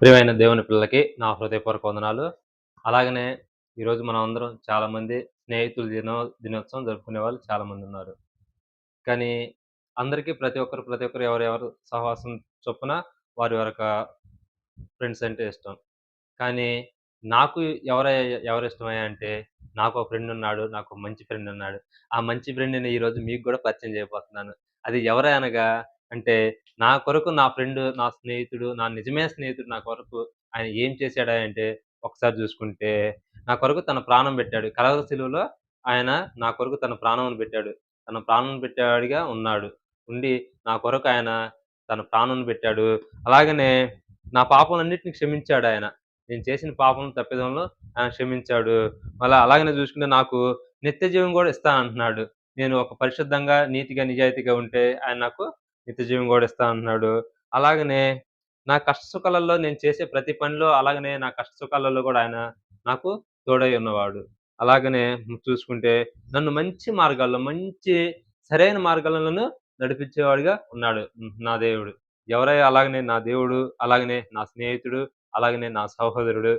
ప్రియమైన దేవుని పిల్లలకి నా హృదయపూర్వక వందనాలు. అలాగనే ఈరోజు మనం అందరం చాలామంది స్నేహితుల దినో దినోత్సవం జరుపుకునే వాళ్ళు చాలామంది ఉన్నారు. కానీ అందరికీ ప్రతి ఒక్కరు ప్రతి ఒక్కరు ఎవరెవరు సహవాసం చొప్పున వారి యొక్క ఫ్రెండ్స్ అంటే ఇష్టం. కానీ నాకు ఎవర ఎవరు ఇష్టమయ్యా అంటే నాకు ఒక ఫ్రెండ్ ఉన్నాడు నాకు మంచి ఫ్రెండ్ ఉన్నాడు. ఆ మంచి ఫ్రెండ్ని ఈరోజు మీకు కూడా పరిచయం చేయబోతున్నాను. అది ఎవరై అనగా అంటే నా కొరకు నా ఫ్రెండ్ నా స్నేహితుడు నా నిజమైన స్నేహితుడు నా కొరకు ఆయన ఏం చేశాడా అంటే ఒకసారి చూసుకుంటే నా కొరకు తన ప్రాణం పెట్టాడు. కలవ శిలువలో ఆయన నా కొరకు తన ప్రాణం పెట్టాడు. తన ప్రాణం పెట్టాడుగా ఉన్నాడు. ఉండి నా కొరకు ఆయన తన ప్రాణం పెట్టాడు. అలాగనే నా పాపలన్నింటిని క్షమించాడు ఆయన. నేను చేసిన పాపం తప్పిదంలో ఆయన క్షమించాడు. మళ్ళీ అలాగనే చూసుకుంటే నాకు నిత్య జీవం కూడా ఇస్తా అంటున్నాడు నేను ఒక పరిశుద్ధంగా నీతిగా నిజాయితీగా ఉంటే ఆయన నాకు నిత్యజీవం కూడా ఇస్తా అంటున్నాడు అలాగనే నా కష్ట సుఖాలలో నేను చేసే ప్రతి పనిలో అలాగనే నా కష్ట సుఖాలలో కూడా ఆయన నాకు తోడై ఉన్నవాడు. అలాగనే చూసుకుంటే నన్ను మంచి మార్గాల్లో మంచి సరైన మార్గాలను నడిపించేవాడిగా ఉన్నాడు నా దేవుడు. ఎవరై అలాగనే నా దేవుడు అలాగనే నా స్నేహితుడు అలాగనే నా సహోదరుడు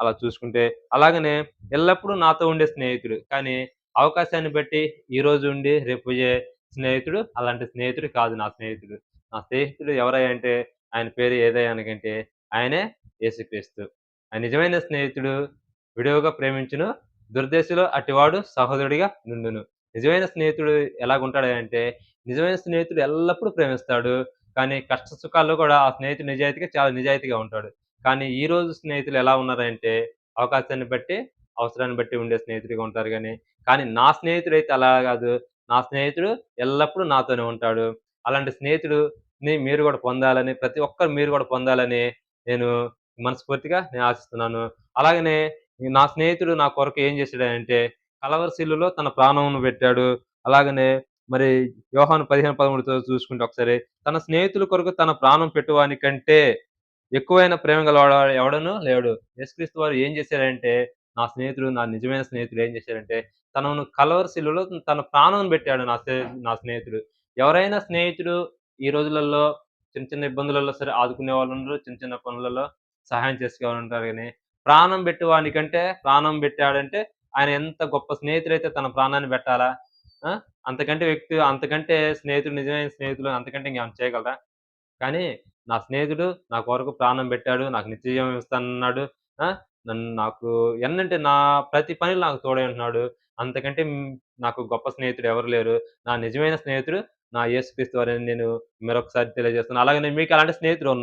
అలా చూసుకుంటే అలాగనే ఎల్లప్పుడూ నాతో ఉండే స్నేహితుడు. కానీ అవకాశాన్ని బట్టి ఈ రోజు ఉండి రేపు పోయే స్నేహితుడు? అలాంటి స్నేహితుడు కాదు నా స్నేహితుడు. నా స్నేహితుడు ఎవరై అంటే ఆయన పేరు ఏదయ్యానికంటే ఆయనే యేసుక్రీస్తు. ఆయన నిజమైన స్నేహితుడు విడివిగా ప్రేమించును దుర్దేశిలో అటివాడు సహోదరుడిగా నుండును. నిజమైన స్నేహితుడు ఎలాగుంటాడంటే నిజమైన స్నేహితుడు ఎల్లప్పుడూ ప్రేమిస్తాడు. కానీ కష్ట సుఖాల్లో కూడా ఆ స్నేహితుడు నిజాయితీగా చాలా నిజాయితీగా ఉంటాడు. కానీ ఈ రోజు స్నేహితులు ఎలా ఉన్నారంటే అవకాశాన్ని బట్టి అవసరాన్ని బట్టి ఉండే స్నేహితుడిగా ఉంటారు కానీ కానీ నా స్నేహితుడు అయితే అలా కాదు. నా స్నేహితుడు ఎల్లప్పుడూ నాతోనే ఉంటాడు. అలాంటి స్నేహితుడుని మీరు కూడా పొందాలని ప్రతి ఒక్కరు మీరు కూడా పొందాలని నేను మనస్ఫూర్తిగా నేను ఆశిస్తున్నాను. అలాగనే నా స్నేహితుడు నా కొరకు ఏం చేశాడంటే కలవరశిల్లులో తన ప్రాణమును పెట్టాడు. అలాగనే మరి యోహాను పదిహేను పదమూడుతో చూసుకుంటే ఒకసారి తన స్నేహితుల కొరకు తన ప్రాణం పెట్టువానికంటే ఎక్కువైన ప్రేమ గలవాడు ఎవడను లేడు. యేసుక్రీస్తు వారు ఏం చేశారంటే నా స్నేహితుడు నా నిజమైన స్నేహితుడు ఏం చేశాడంటే తనను కలవరశిలలో తన ప్రాణం పెట్టాడు నా నా స్నేహితుడు. ఎవరైనా స్నేహితుడు ఈ రోజులలో చిన్న చిన్న ఇబ్బందులలో సరే ఆదుకునే వాళ్ళు ఉండరు చిన్న చిన్న పనులలో సహాయం చేసే ఉంటారు కానీ ప్రాణం పెట్టేవానికంటే ప్రాణం పెట్టాడంటే ఆయన ఎంత గొప్ప స్నేహితుడైతే తన ప్రాణాన్ని పెట్టాలా? అంతకంటే వ్యక్తి అంతకంటే స్నేహితుడు నిజమైన స్నేహితులు అంతకంటే ఇంకేమైనా చేయగలరా? కానీ నా స్నేహితుడు నా కొరకు ప్రాణం పెట్టాడు నాకు నిత్యజీవం ఇస్తానన్నాడు. నన్ను నాకు ఎన్నంటే నా ప్రతి పనిలో నాకు తోడై ఉంటున్నాడు. అంతకంటే నాకు గొప్ప స్నేహితుడు ఎవరు లేరు. నా నిజమైన స్నేహితుడు నా యేసుక్రీస్తు వారని నేను మరొకసారి తెలియజేస్తున్నాను. అలాగే మీకు అలాంటి స్నేహితుడు ఉన్నారు